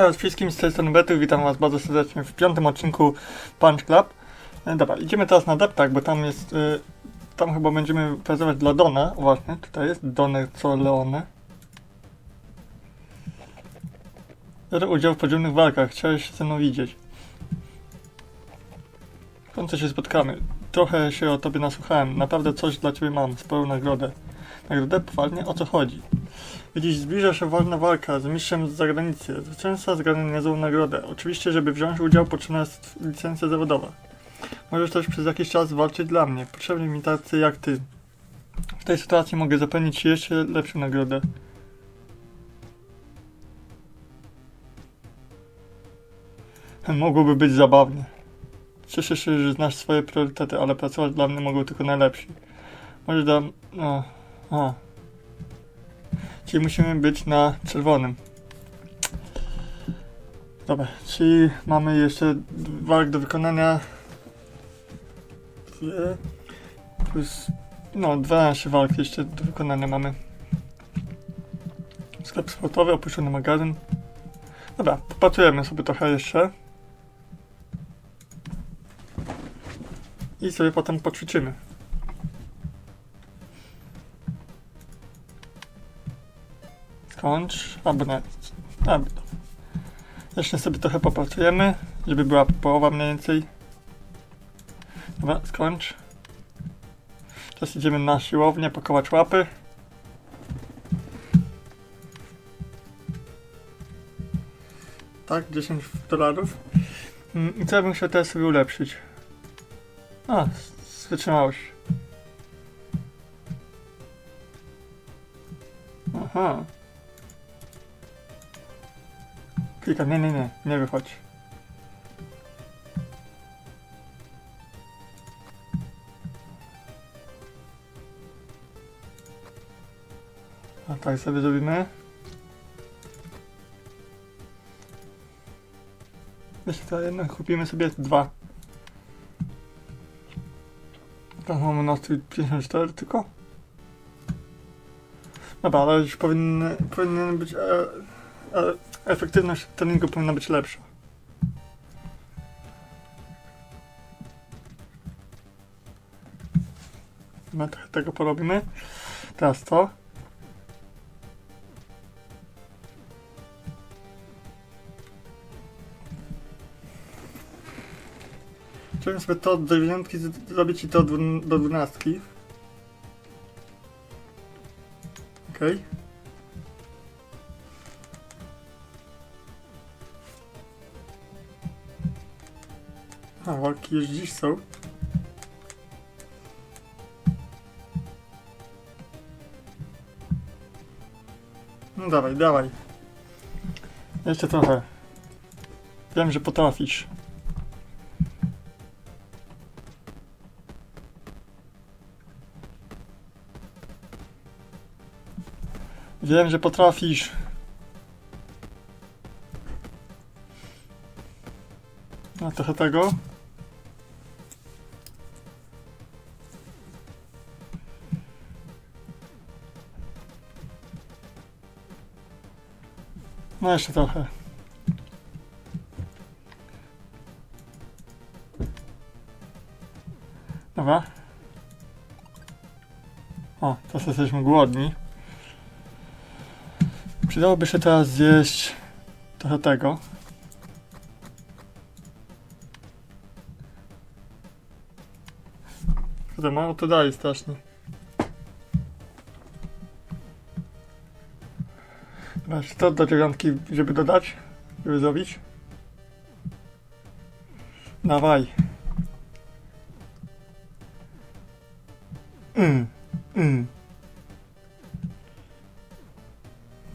Hej wszystkim, z tej strony witam was bardzo serdecznie w piątym odcinku Punch Club. E, dobra, idziemy teraz na deptak, bo tam jest, y, tam chyba będziemy pracować dla Dona, właśnie, tutaj jest Done Corleone. Biorę udział w podziemnych walkach, chciałeś się ze mną widzieć. W końcu się spotkamy. Trochę się o tobie nasłuchałem, naprawdę coś dla ciebie mam, sporą nagrodę. Nagrodę poważnie, o co chodzi? Widzisz, zbliża się ważna walka z mistrzem z zagranicy. Zwycięzca zgarnie niezłą nagrodę. Oczywiście, żeby wziąć udział, potrzebna jest licencja zawodowa. Możesz też przez jakiś czas walczyć dla mnie. Potrzebni mi tacy jak ty. W tej sytuacji mogę zapewnić ci jeszcze lepszą nagrodę. Mogłoby być zabawnie. Cieszę się, że znasz swoje priorytety, ale pracować dla mnie mogą tylko najlepsi. Może dam... No... A, Czyli musimy być na czerwonym. Dobra, czyli mamy jeszcze walk do wykonania. Dwie. Plus. No, 12 walk jeszcze do wykonania mamy. Sklep sportowy, opuszczony magazyn. Dobra, popracujemy sobie trochę jeszcze. I sobie potem poćwiczymy. Skończ, nie. Albo. Jeszcze sobie trochę popracujemy, żeby była połowa mniej więcej. Dobra, skończ. Teraz idziemy na siłownię, pakować łapy. Tak, 10 dolarów. Mm, I co ja bym chciał teraz sobie ulepszyć? A, wytrzymałość. Aha. Klikam, nie, nie, nie, nie wychodź. A tak sobie zrobimy. Jeszcze to jedno, kupimy sobie dwa. Tam mamy na 54 tylko. Dobra, ale już powinny, powinny być... E, e, efektywność treningu powinna być lepsza. Trochę tego porobimy. Teraz to. Chciałbym sobie to do dziewiątki zrobić i to do dwunastki. Okej. A, walki już dziś są. No dawaj, dawaj. Jeszcze trochę. Wiem, że potrafisz. Wiem, że potrafisz. No trochę tego. No jeszcze trochę. Dobra. O, teraz jesteśmy głodni. Przydałoby się teraz zjeść trochę tego. Kurde, mało to daje strasznie. Masz to do dziewiątki, żeby dodać? Żeby zrobić? Dawaj. Mm, mm.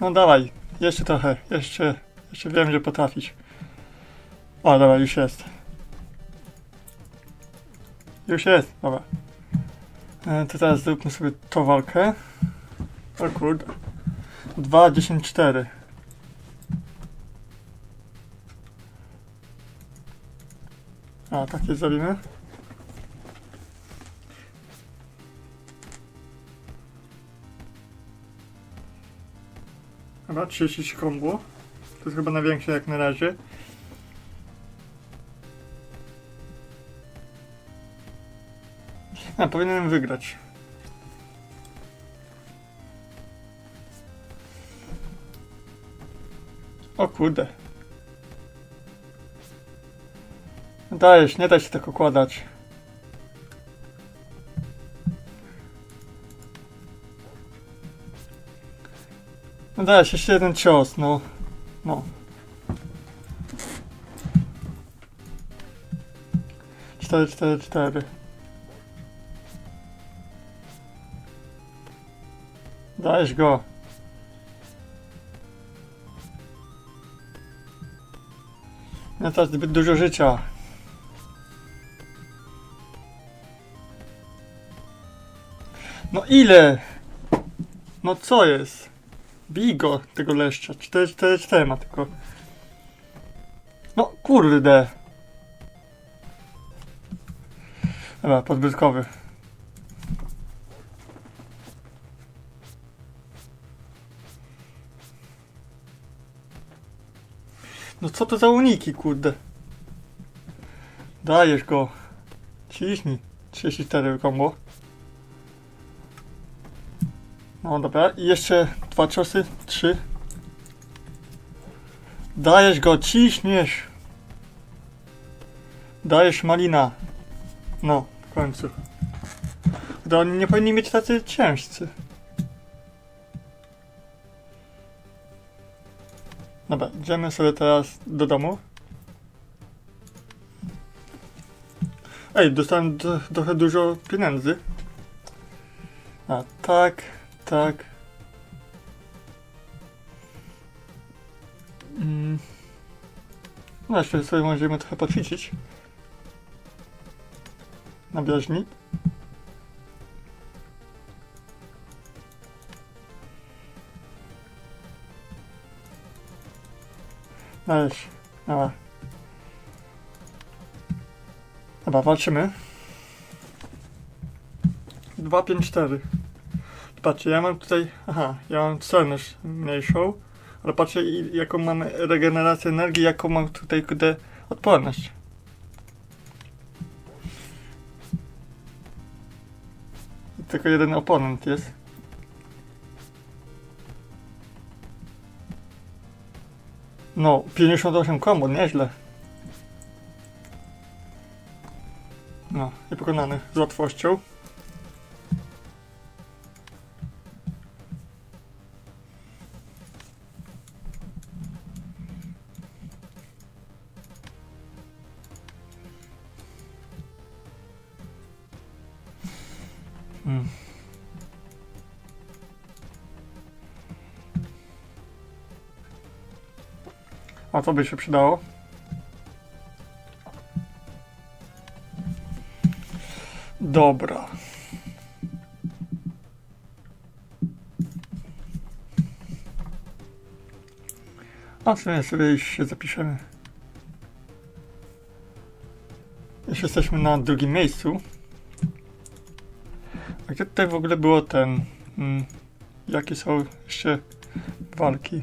No dawaj, jeszcze trochę, jeszcze, jeszcze wiem, że potrafisz. O, dobra, już jest. Już jest, dobra. E, to teraz zróbmy sobie tą walkę. O kurde. 2, 10, 4. A, takie zrobimy. Dobra, 30 sekund było. To jest chyba największe jak na razie. A, powinienem wygrać. O kurde. Dajesz, nie da się tak układać. No dajesz, jeszcze jeden cios, no. No. Cztery, cztery, cztery. Dajesz go. Nie to zbyt dużo życia. No ile? No co jest? Bij go, tego leszcza. 4, 4, 4 ma tylko. No kurde. Dobra, podbrytkowy. No co to za uniki, kurde? Dajesz go. Ciśnij. 34 kombo. No dobra, i jeszcze dwa ciosy, trzy. Dajesz go, ciśniesz. Dajesz malina. No, w końcu. To oni nie powinni mieć tacy ciężcy. Dobra, idziemy sobie teraz do domu. Ej, dostałem do, trochę dużo pieniędzy. A tak, tak. Mm. No jeszcze sobie możemy trochę poćwiczyć. Na bieżni. Dajesz. Dobra. Dobra, walczymy. 2, 5, 4. Patrzcie, ja mam tutaj. Aha, ja mam celność mniejszą. Ale patrzcie, i- jaką mam regenerację energii, jaką mam tutaj kurde odporność. I Tylko jeden oponent jest. No, 58 kombo, nieźle. No, i pokonany z łatwością. To by się przydało. Dobra. A w sumie sobie się zapiszemy. Już jesteśmy na drugim miejscu. A gdzie tutaj w ogóle było ten... Mm, jakie są jeszcze walki?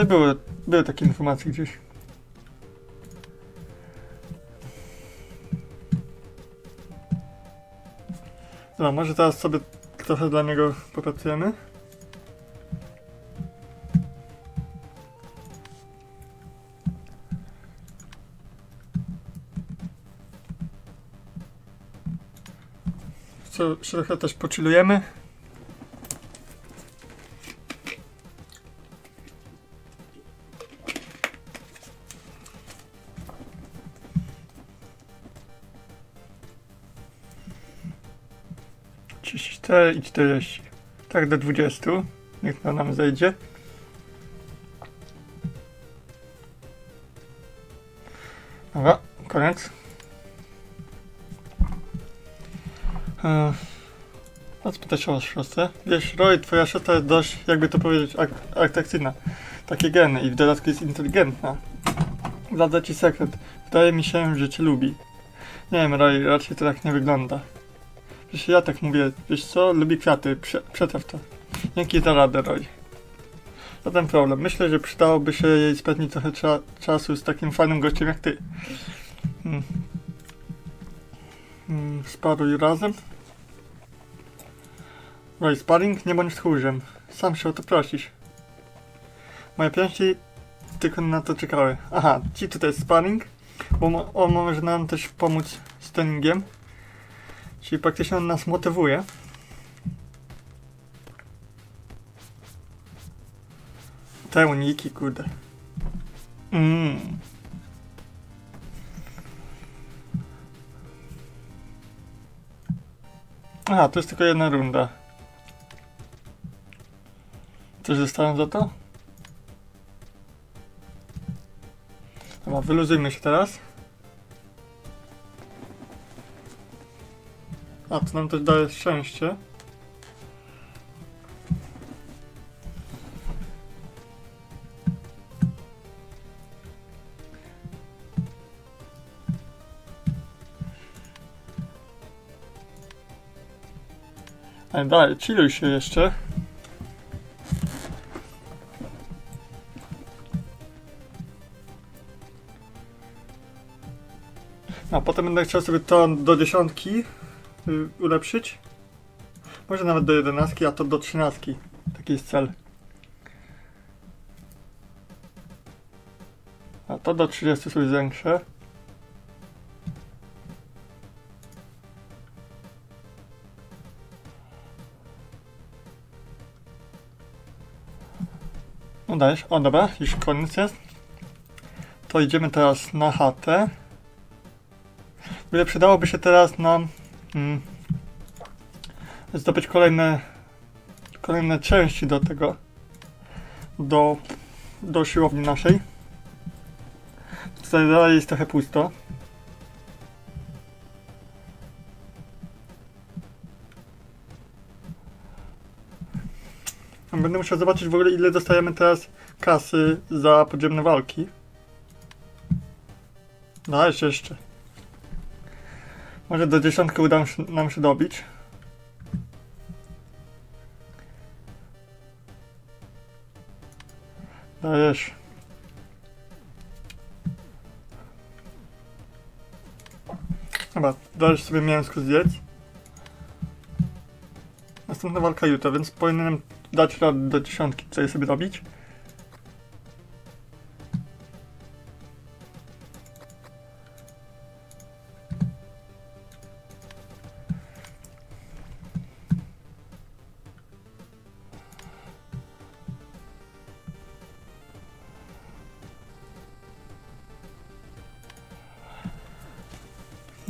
Ale były, były takie informacje gdzieś. Dobra, może teraz sobie trochę dla niego popracujemy. Co, trochę też poczylujemy. 4,40. Tak do 20. Niech to nam zejdzie. Dobra, koniec. Eee, no spytać o szostę. Wiesz, Roy, twoja siostra jest dość, jakby to powiedzieć, atrakcyjna. Takie geny i w dodatku jest inteligentna. Zadzę ci sekret. Wydaje mi się, że cię lubi. Nie wiem, Roy, raczej to tak nie wygląda. Przecież ja tak mówię, wiesz co, lubi kwiaty, Prze przetraw to. Dzięki za radę, Roy. Żaden problem. Myślę, że przydałoby się jej spędzić trochę cza- czasu z takim fajnym gościem jak ty. Hmm. Hmm, sparuj razem. Roy, sparring? Nie bądź tchórzem. Sam się o to prosisz. Moje pięści tylko na to czekały. Aha, ci tutaj sparring, bo on może nam też pomóc z treningiem. Czyli praktycznie on nas motywuje. Te uniki, kurde. Mm. Aha, to jest tylko jedna runda. Coś dostałem za to? Dobra, wyluzujmy się teraz. A, to nam też daje szczęście. Ale dalej, chilluj się jeszcze. A potem będę chciał sobie to do dziesiątki ulepszyć. Może nawet do jedenastki, a to do trzynastki. Taki jest cel. A to do 30 sobie zwiększę. No. O dobra, już koniec jest. To idziemy teraz na chatę. Ile przydałoby się teraz nam mm, zdobyć kolejne kolejne części do tego do, do siłowni naszej. Tutaj dalej jest trochę pusto. Będę musiał zobaczyć w ogóle ile dostajemy teraz kasy za podziemne walki. Dajesz jeszcze. Może do dziesiątki uda nam się dobić. Dajesz. Dobra, dajesz sobie mięsko zjedz. Następna walka jutro, więc powinienem dać radę do dziesiątki, co je sobie robić.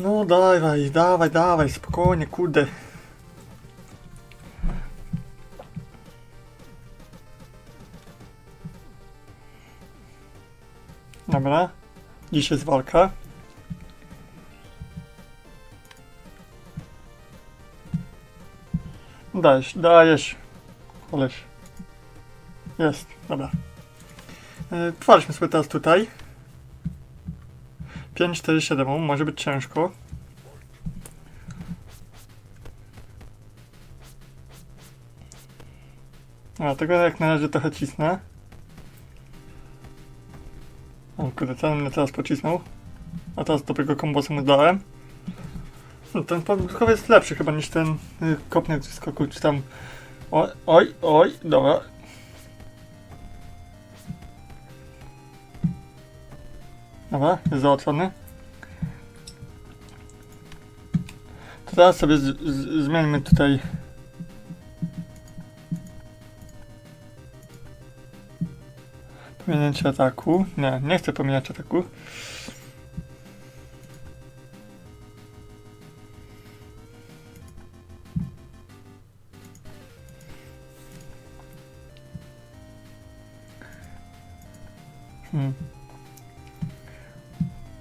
No dawaj, dawaj, dawaj, spokojnie, kurde. Dobra, dziś jest walka. Dajesz, dajesz. Koleś. Jest, dobra. Yy, Twarzmy sobie teraz tutaj. 5, 4, 7, może być ciężko. A tego jak na razie trochę cisnę. O kurde, ten mnie teraz pocisnął. A teraz dopiero kombosem mu dałem. No, ten podbudkowy jest lepszy chyba niż ten y, kopniak z skoku, czy tam... Oj, oj, oj, dobra. Dobra, jest załatwiony. To teraz sobie z, z, zmieńmy tutaj. Pominięcie ataku. Nie, nie chcę pomijać ataku. Hmm.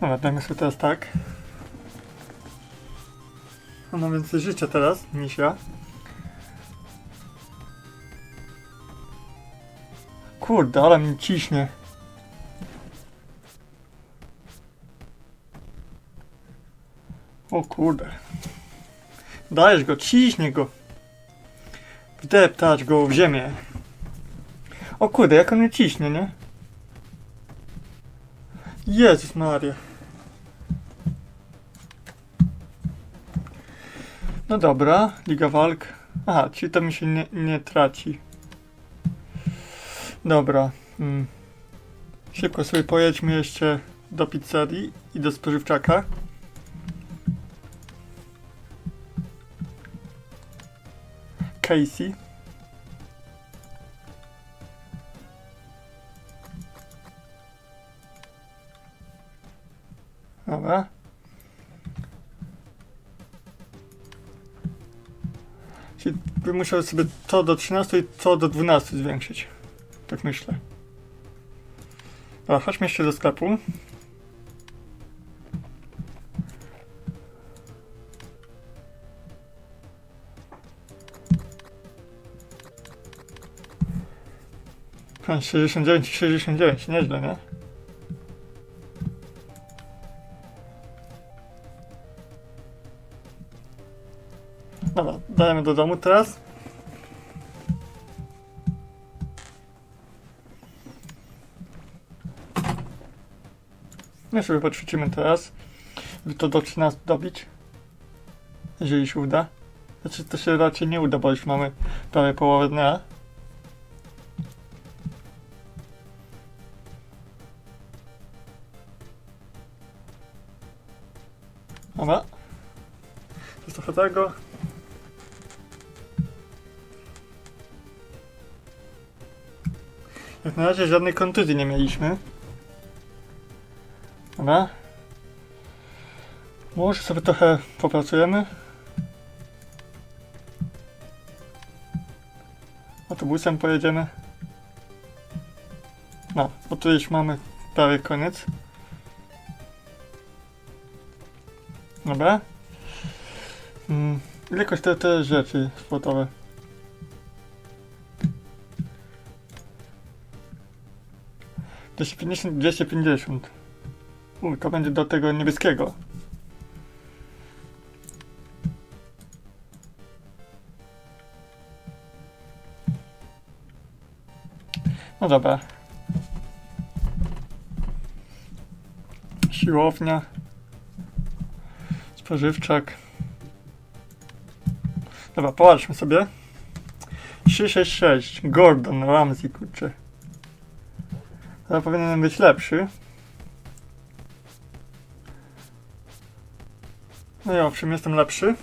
Dobra, dajmy sobie teraz tak. Ona więcej życia teraz niż ja. Kurde, ale mi ciśnie. O kurde. Dajesz go, ciśnie go. Wdeptać go w ziemię. O kurde, jak on mnie ciśnie, nie? Jezus Maria. No dobra, Liga Walk. Aha, czyli to mi się nie, nie traci. Dobra. Mm. Szybko sobie pojedźmy jeszcze do pizzerii i do spożywczaka. Casey. Dobra. Czyli bym musiał sobie to do 13 i to do 12 zwiększyć. Tak myślę. Dobra, chodźmy jeszcze do sklepu. Ha, 69 i 69, nieźle, nie? Do domu teraz. My sobie poćwiczymy teraz, by to do 13 dobić. Jeżeli się uda. Znaczy to się raczej nie uda, bo już mamy prawie połowę dnia. Dobra. To jest trochę tego. Żadnej kontuzji nie mieliśmy. Dobra. Może sobie trochę popracujemy. Autobusem pojedziemy. No, bo tu już mamy prawie koniec. Dobra. Mm, ile kosztują te rzeczy sportowe? Dwieście pięćdziesiąt, dwieście pięćdziesiąt. U, to będzie do tego niebieskiego. No dobra. Siłownia. Spożywczak. Dobra, popatrzmy sobie. 366. Gordon Ramsay, kurczę. To powinien być lepszy. No i owszem, jestem lepszy.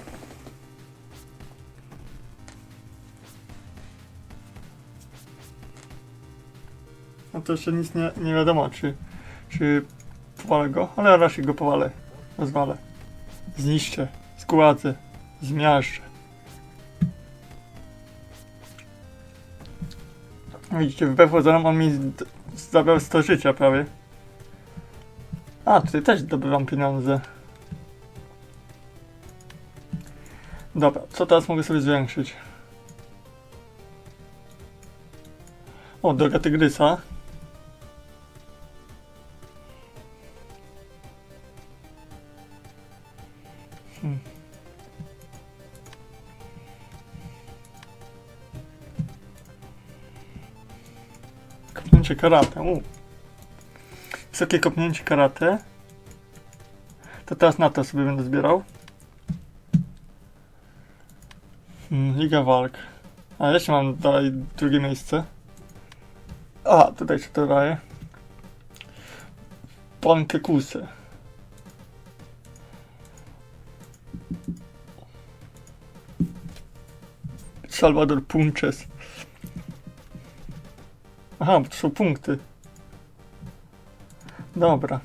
No to jeszcze nic nie, nie wiadomo, czy, czy powalę go, ale raczej go powalę, rozwalę. Zniszczę, zgładzę, zmiażdżę. Widzicie, wbrew pozorom on mi zabrał 100 życia prawie. A, tutaj też zdobywam pieniądze. Dobra, co teraz mogę sobie zwiększyć? O, droga tygrysa. Kopnięcie karate. U. Wysokie kopnięcie karate. To teraz na to sobie będę zbierał. Hmm, Liga walk. A jeszcze mam dalej drugie miejsce. A, tutaj się to daje. Pankekusy. Salvador Punches. Aha, to są punkty. Dobra.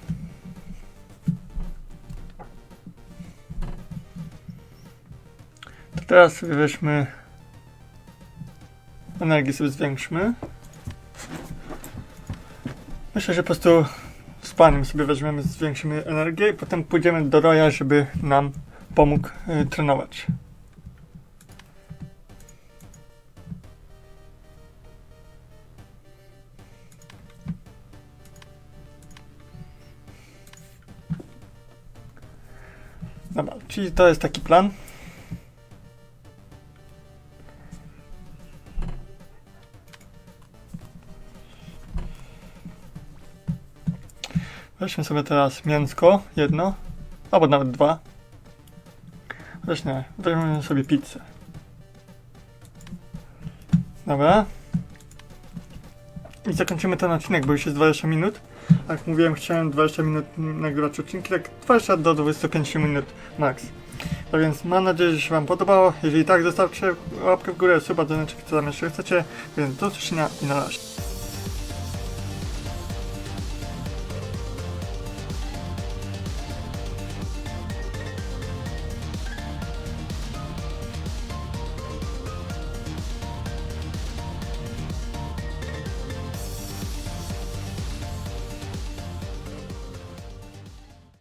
To teraz sobie weźmy energię sobie zwiększmy. Myślę, że po prostu z panem sobie weźmiemy, zwiększymy energię i potem pójdziemy do Roya, żeby nam pomógł y, trenować. Czyli to jest taki plan? Weźmy sobie teraz mięsko, jedno, albo nawet dwa. Chociaż nie, weźmy sobie pizzę. Dobra. I zakończymy ten odcinek, bo już jest 20 minut. Jak mówiłem, chciałem 20 minut nagrywać odcinki, tak 20 do 25 minut max. Tak więc mam nadzieję, że się Wam podobało. Jeżeli tak, zostawcie łapkę w górę, suba, dzwoneczek, co tam jeszcze chcecie. Więc do usłyszenia i na razie.